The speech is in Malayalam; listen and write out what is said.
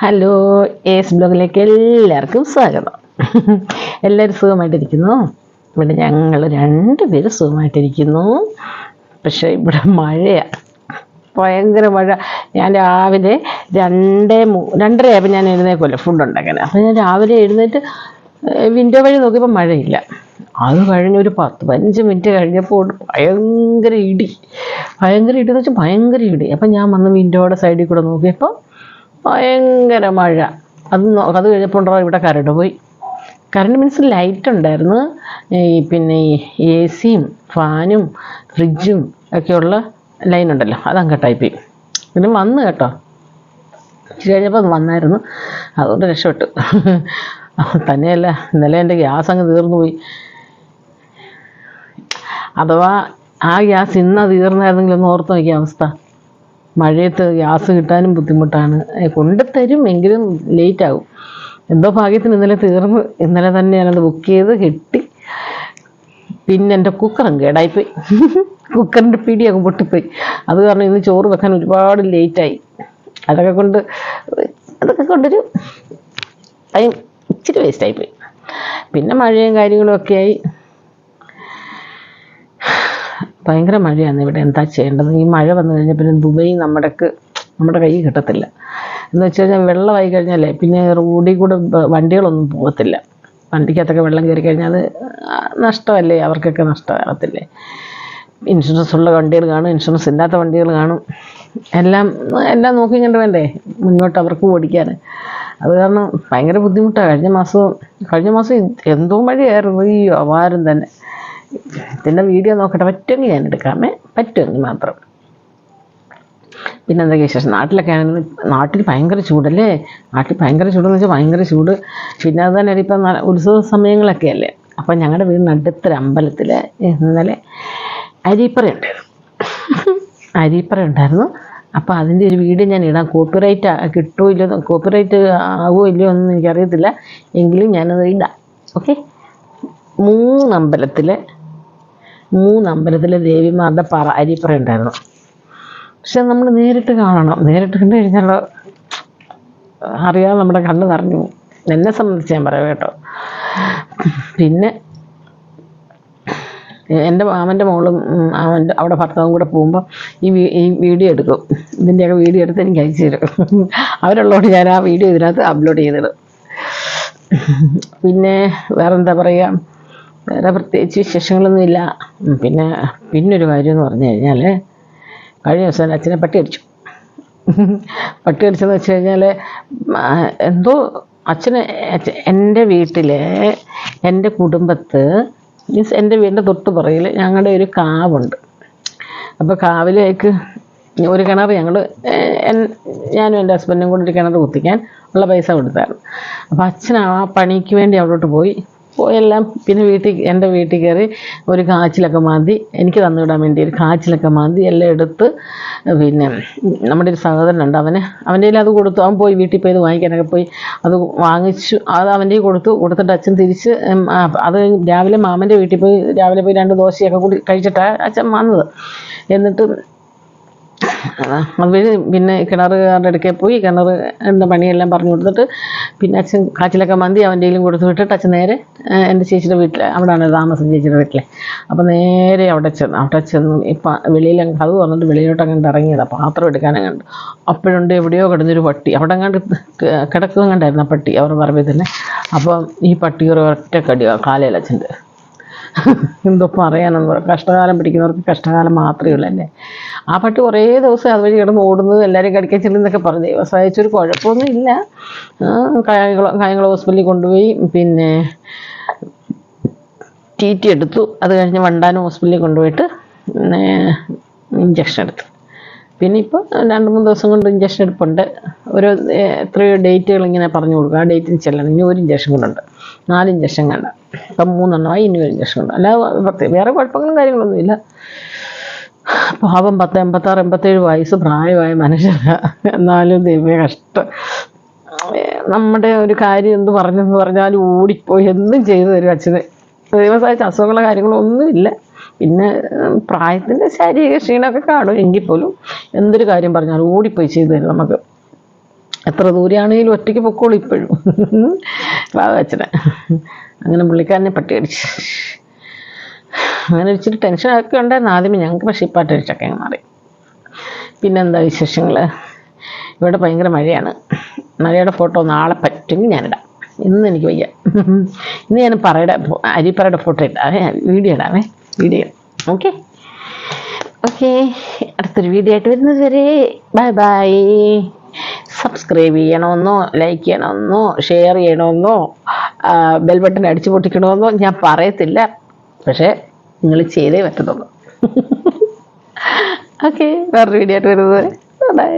ഹലോ എസ് ബ്ലോഗിലേക്ക് എല്ലാവർക്കും സ്വാഗതം. എല്ലാവരും സുഖമായിട്ടിരിക്കുന്നു? ഇവിടെ ഞങ്ങൾ രണ്ടുപേരും സുഖമായിട്ടിരിക്കുന്നു. പക്ഷേ ഇവിടെ മഴയാണ് ഭയങ്കര മഴ. ഞാൻ രാവിലെ രണ്ടേ മൂ രണ്ടരയായപ്പോൾ ഞാൻ എഴുന്നേക്കുമല്ലോ ഫുഡ് ഉണ്ടാക്കാൻ. അപ്പോൾ ഞാൻ രാവിലെ എഴുന്നേറ്റ് വിൻഡോ വഴി നോക്കിയപ്പോൾ മഴയില്ല. അത് കഴിഞ്ഞ് ഒരു പത്ത് പതിനഞ്ച് മിനിറ്റ് കഴിഞ്ഞപ്പോൾ ഭയങ്കര ഇടി. ഭയങ്കര ഇടി എന്ന് വെച്ചാൽ ഭയങ്കര ഇടി. അപ്പം ഞാൻ വന്ന് വിൻഡോയുടെ സൈഡിൽ കൂടെ നോക്കിയപ്പോൾ ഭയങ്കര മഴ. അത് അത് കഴിഞ്ഞപ്പോൾ ഇവിടെ കരണ്ട് പോയി. കറണ്ട് മീൻസ് ലൈറ്റ് ഉണ്ടായിരുന്നു. ഈ പിന്നെ എ സിയും ഫാനും ഫ്രിഡ്ജും ഒക്കെയുള്ള ലൈൻ ഉണ്ടല്ലോ. അതങ്ങ് കട്ടായിപ്പോയി പിന്നെ വന്നു കേട്ടോ. ഇച്ചിരി കഴിഞ്ഞപ്പോൾ വന്നായിരുന്നു. അതുകൊണ്ട് രക്ഷപ്പെട്ടു. തന്നെയല്ല ഇന്നലെ എന്റെ ഗ്യാസ് അങ്ങ് തീർന്നു പോയി. അഥവാ ആ ഗ്യാസ് ഇന്ന് തീർന്നായിരുന്നെങ്കിൽ ഒന്ന് ഓർത്ത് നോക്കിയ അവസ്ഥ. മഴയത്ത് ഗ്യാസ് കിട്ടാനും ബുദ്ധിമുട്ടാണ്. കൊണ്ട് കൊണ്ടുതരും എങ്കിലും ലേറ്റ് ആകും എന്തോ ഭാഗ്യത്തിന് ഇന്നലെ തീർന്ന് ഇന്നലെ തന്നെ ഞാനത് ബുക്ക് ചെയ്ത് കിട്ടി. പിന്നെ എന്റെ കുക്കറും കേടായിപ്പോയി. കുക്കറിന്റെ പിടിയാകും പൊട്ടിപ്പോയി. അത് കാരണം ഇന്ന് ചോറ് വെക്കാൻ ഒരുപാട് ലേറ്റായി. അതൊക്കെ കൊണ്ട് അതൊക്കെ കൊണ്ടൊരു ഇച്ചിരി വേസ്റ്റായിപ്പോയി പിന്നെ മഴയും കാര്യങ്ങളും ഒക്കെ ആയി. ഭയങ്കര മഴയാണ് ഇവിടെ. എന്താ ചെയ്യേണ്ടത്? ഈ മഴ വന്നു കഴിഞ്ഞാൽ പിന്നെ ദുബൈ നമ്മുടെക്ക് നമ്മുടെ കൈ കിട്ടത്തില്ല. എന്ന് വെച്ച് കഴിഞ്ഞാൽ വെള്ളമായി കഴിഞ്ഞാലേ പിന്നെ റോഡിൽ കൂടെ വണ്ടികളൊന്നും പോകത്തില്ല. വണ്ടിക്കകത്തൊക്കെ വെള്ളം കയറി കഴിഞ്ഞാൽ അത് നഷ്ടമല്ലേ? അവർക്കൊക്കെ നഷ്ടമാകത്തില്ലേ ഇൻഷുറൻസ് ഉള്ള വണ്ടികൾ കാണും ഇൻഷുറൻസ് ഇല്ലാത്ത വണ്ടികൾ കാണും. എല്ലാം എല്ലാം നോക്കി കണ്ട് വേണ്ടേ? മുന്നോട്ട് അവർക്ക് ഓടിക്കാൻ. അത് കാരണം ഭയങ്കര ബുദ്ധിമുട്ടാണ് കഴിഞ്ഞ മാസം കഴിഞ്ഞ മാസം എന്തോ മഴയായിരുന്നു. ഈ അപാരം തന്നെ. ഇതിന്റെ വീഡിയോ നോക്കട്ടെ പറ്റുമെങ്കിൽ ഞാൻ എടുക്കാമേ. പറ്റുമെങ്കിൽ മാത്രം. പിന്നെ എന്തൊക്കെ വിശേഷം? നാട്ടിലൊക്കെ ആണെങ്കിൽ നാട്ടിൽ ഭയങ്കര ചൂടല്ലേ? നാട്ടിൽ ഭയങ്കര ചൂടെന്ന് വെച്ചാൽ ഭയങ്കര ചൂട്. പിന്നെ അത് തന്നെ ഇപ്പം ഉത്സവ സമയങ്ങളൊക്കെ അല്ലേ? അപ്പം ഞങ്ങളുടെ വീട് അടുത്തൊരു അമ്പലത്തിൽ ഇന്നലെ അരിപ്പറ ഉണ്ടായിരുന്നു അരിപ്പറ ഉണ്ടായിരുന്നു. അപ്പോൾ അതിന്റെ ഒരു വീഡിയോ ഞാൻ ഇടാം. കോപ്പിറൈറ്റ് കിട്ടുമോ ഇല്ലയോ കോപ്പിറൈറ്റ് ആകുമോ ഇല്ലയോ എന്നൊന്നും എനിക്കറിയത്തില്ല. എങ്കിലും ഞാനത് ഇടാം. ഓക്കെ? മൂന്ന് അമ്പലത്തിലെ മൂന്ന് അമ്പലത്തിലെ ദേവിമാരുടെ പറ അരിപ്പറ ഉണ്ടായിരുന്നു. പക്ഷെ നമ്മൾ നേരിട്ട് കാണണം. നേരിട്ട് കണ്ടു കഴിഞ്ഞാൽ അറിയാതെ നമ്മുടെ കണ്ണ് നിറഞ്ഞു എന്നെ സംബന്ധിച്ച് ഞാൻ പറയാം കേട്ടോ. പിന്നെ എന്റെ മാമന്റെ മോളും അവന്റെ അവിടെ ഭർത്താവും കൂടെ പോകുമ്പോൾ ഈ ഈ വീഡിയോ എടുക്കും. ഇതിന്റെയൊക്കെ വീഡിയോ എടുത്ത് എനിക്ക് അയച്ചു തരും. അവരുള്ളതുകൊണ്ട് ഞാൻ ആ വീഡിയോ ഇതിനകത്ത് അപ്ലോഡ് ചെയ്തിടും. പിന്നെ വേറെന്താ പറയുക? വേറെ പ്രത്യേകിച്ച് വിശേഷങ്ങളൊന്നുമില്ല പിന്നെ പിന്നൊരു കാര്യം എന്ന് പറഞ്ഞു കഴിഞ്ഞാൽ കഴിഞ്ഞ ദിവസം അച്ഛനെ പട്ടി അടിച്ചു. പട്ടി അടിച്ചെന്ന് വെച്ച് കഴിഞ്ഞാൽ എന്തോ അച്ഛന് എന്റെ വീട്ടിലെ എന്റെ കുടുംബത്ത് മീൻസ് എന്റെ വീടിന്റെ തൊട്ട് പുറകിൽ ഞങ്ങളുടെ ഒരു കാവുണ്ട്. അപ്പോൾ കാവിലേക്ക് ഒരു കിണർ ഞങ്ങൾ ഞാനും എന്റെ ഹസ്ബൻഡും കൂടി ഒരു കിണർ കുത്തിക്കാൻ ഉള്ള പൈസ കൊടുത്തായിരുന്നു. അപ്പോൾ അച്ഛൻ ആ പണിക്ക് വേണ്ടി അവിടോട്ട് പോയി. പോയെല്ലാം പിന്നെ വീട്ടിൽ എന്റെ വീട്ടിൽ കയറി ഒരു കാച്ചിലൊക്കെ മാന്തി എനിക്ക് തന്നുവിടാൻ വേണ്ടി ഒരു കാച്ചിലൊക്കെ മാന്തി എല്ലാം എടുത്ത് പിന്നെ നമ്മുടെ ഒരു സഹോദരനുണ്ട് അവന് അവന്റെ അത് കൊടുത്തു. അവൻ പോയി വീട്ടിൽ പോയി ഇത് വാങ്ങിക്കാനൊക്കെ പോയി. അത് വാങ്ങിച്ചു. അത് അവന്റെ കൊടുത്തു. കൊടുത്തിട്ട് അച്ഛൻ തിരിച്ച് അത് രാവിലെ മാമന്റെ വീട്ടിൽ പോയി. രാവിലെ പോയി രണ്ട് ദോശയൊക്കെ കൂടി കഴിച്ചിട്ടാണ് അച്ഛൻ വന്നത്. എന്നിട്ട് കഴിഞ്ഞ് പിന്നെ കിണറുകാരുടെ അടുക്കെ പോയി കിണർ എന്താ പണിയെല്ലാം പറഞ്ഞു കൊടുത്തിട്ട് പിന്നെ അച്ഛൻ കാച്ചിലൊക്കെ മന്തി അവന്റെ കയ്യിലും കൊടുത്ത് വിട്ടിട്ട് അച്ഛൻ നേരെ എന്റെ ചേച്ചിയുടെ വീട്ടിൽ അവിടെയാണ് താമസം ചേച്ചിയുടെ വീട്ടിലെ. അപ്പോൾ നേരെ അവിടെ ചെന്ന് അവിടെ ചെന്ന് ഇപ്പം വെളിയിൽ അങ്ങ് തുറന്നിട്ട് വെളിയിലോട്ട് അങ്ങോട്ട് ഇറങ്ങിയതാണ് പാത്രം എടുക്കാനങ്ങണ്ട് അപ്പോഴുണ്ട് എവിടെയോ കിടന്നൊരു പട്ടി അവിടെ അങ്ങാണ്ട് കിടക്കുക കണ്ടായിരുന്നു ആ പട്ടി അവർ പറമ്പിൽ തന്നെ. അപ്പം ഈ പട്ടി ഒരു ഒറ്റ കടി കാലയിൽ അച്ഛന്റെ എന്തോ പറയാനെന്ന് പറയാം കഷ്ടകാലം പിടിക്കുന്നവർക്ക് കഷ്ടകാലം മാത്രമേ ഉള്ളൂ അല്ലേ? ആ പട്ടി കുറേ ദിവസം അതുവഴി കിടന്ന് ഓടുന്നത് എല്ലാവരും കടിക്കാൻ ചെല്ലുന്നൊക്കെ പറഞ്ഞു. ദൈവം സഹായിച്ചൊരു കുഴപ്പമൊന്നും ഇല്ല. കായംകുളം കായംകുളം ഹോസ്പിറ്റലിൽ കൊണ്ടുപോയി. പിന്നെ ടി ടി എടുത്തു. അത് കഴിഞ്ഞ് വണ്ടാനം ഹോസ്പിറ്റലിൽ കൊണ്ടുപോയിട്ട് പിന്നെ ഇഞ്ചക്ഷൻ എടുത്തു. പിന്നെ ഇപ്പോൾ രണ്ട് മൂന്ന് ദിവസം കൊണ്ട് ഇഞ്ചക്ഷൻ എടുപ്പുണ്ട്. ഒരു എത്രയോ ഡേറ്റുകൾ ഇങ്ങനെ പറഞ്ഞു കൊടുക്കുക ആ ഡേറ്റിന് ചെല്ലണം. ഇനി ഒരു ഇഞ്ചക്ഷൻ കൊണ്ടുണ്ട് നാല് ഇഞ്ചക്ഷൻ കണ്ട. ഇപ്പം മൂന്നെണ്ണമായി ഇനി ഒരു ഇഞ്ചക്ഷൻ ഉണ്ട്. അല്ലാതെ വേറെ കുഴപ്പങ്ങളും കാര്യങ്ങളൊന്നുമില്ല പാപം പത്ത് എൺപത്താറ് എൺപത്തേഴ് വയസ്സ് പ്രായമായ മനുഷ്യരാ. എന്നാലും ദൈവമേ കഷ്ടം. നമ്മുടെ ഒരു കാര്യം എന്ത് പറഞ്ഞെന്ന് പറഞ്ഞാലും ഓടിപ്പോയി എന്തും ചെയ്തു തരും അച്ഛന്. ദൈവം സഹായിച്ച അസുഖങ്ങളോ കാര്യങ്ങളോ ഒന്നുമില്ല പിന്നെ പ്രായത്തിന്റെ ശാരീരിക ക്ഷീണമൊക്കെ കാണും എങ്കിൽ പോലും എന്തൊരു കാര്യം പറഞ്ഞാലും ഓടിപ്പോയി ചെയ്തു തരും നമുക്ക്. എത്ര ദൂരെയാണെങ്കിലും ഒറ്റയ്ക്ക് പൊക്കോളൂ ഇപ്പോഴും. വാവച്ചനെ അങ്ങനെ പുള്ളിക്കാരനെ പട്ടി അടിച്ച് അങ്ങനെ ഇച്ചിരി ടെൻഷനൊക്കെ ഉണ്ടായിരുന്നു ആദ്യമേ. ഞങ്ങൾക്ക് പക്ഷേ ഇപ്പം അങ്ങ് മാറി. പിന്നെന്താ വിശേഷങ്ങൾ ഇവിടെ ഭയങ്കര മഴയാണ്. മഴയുടെ ഫോട്ടോ നാളെ പറ്റുമെങ്കിൽ ഞാനിടാം. ഇന്ന് എനിക്ക് വയ്യ. ഇന്ന് ഞാൻ പറയുടെ അരിപ്പറയുടെ ഫോട്ടോ ഇടാവേ വീഡിയോ ഇടാവേ വീഡിയോ ഓക്കെ ഓക്കെ അടുത്തൊരു വീഡിയോ ആയിട്ട് വരുന്നത് വരെ. ബൈ ബൈ സബ്സ്ക്രൈബ് ചെയ്യണമെന്നോ ലൈക്ക് ചെയ്യണമെന്നോ ഷെയർ ചെയ്യണമെന്നോ ബെൽ ബട്ടൺ അടിച്ചു പൊട്ടിക്കണമെന്നോ ഞാൻ പറയത്തില്ല. പക്ഷേ നിങ്ങൾ ചെയ്തേ പറ്റത്തുള്ളൂ. ഓക്കെ വേറൊരു വീഡിയോ ആയിട്ട് വരുന്നത്. ബൈ